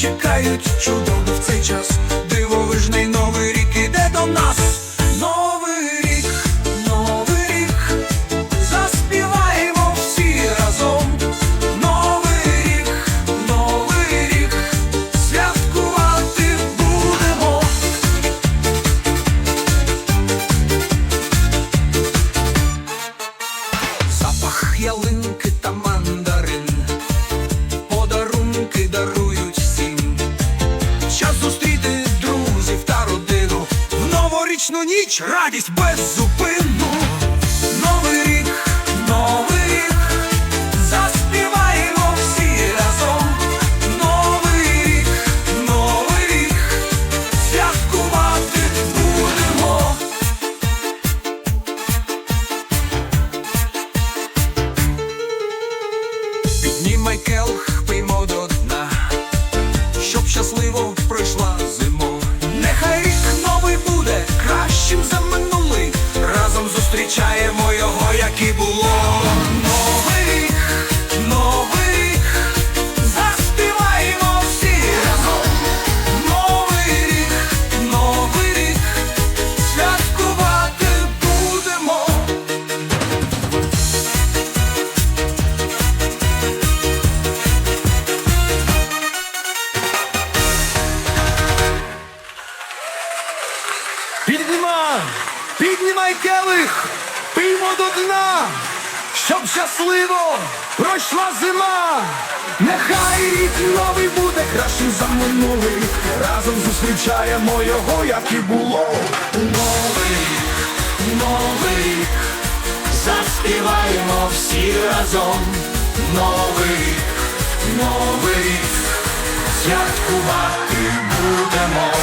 чекають чудово в цей час. Дивовижний новий рік іде до нас. Новорічну ніч радість без зупину. Новий рік, новий заспіваємо всі разом. Новий рік, святкувати будемо. Піднімай келх, пиймо до дна, щоб щасливо зустрічаємо його, як і було. Новий новий заспіваємо всі разом. Новий новий святкувати будемо. Піднімай, піднімай келих, пиймо до дна, щоб щасливо пройшла зима. Нехай рік новий буде кращим за минулий. Разом зустрічаємо його, як і було. Новий новий рік, заспіваємо всі разом. Новий новий рік, святкувати будемо.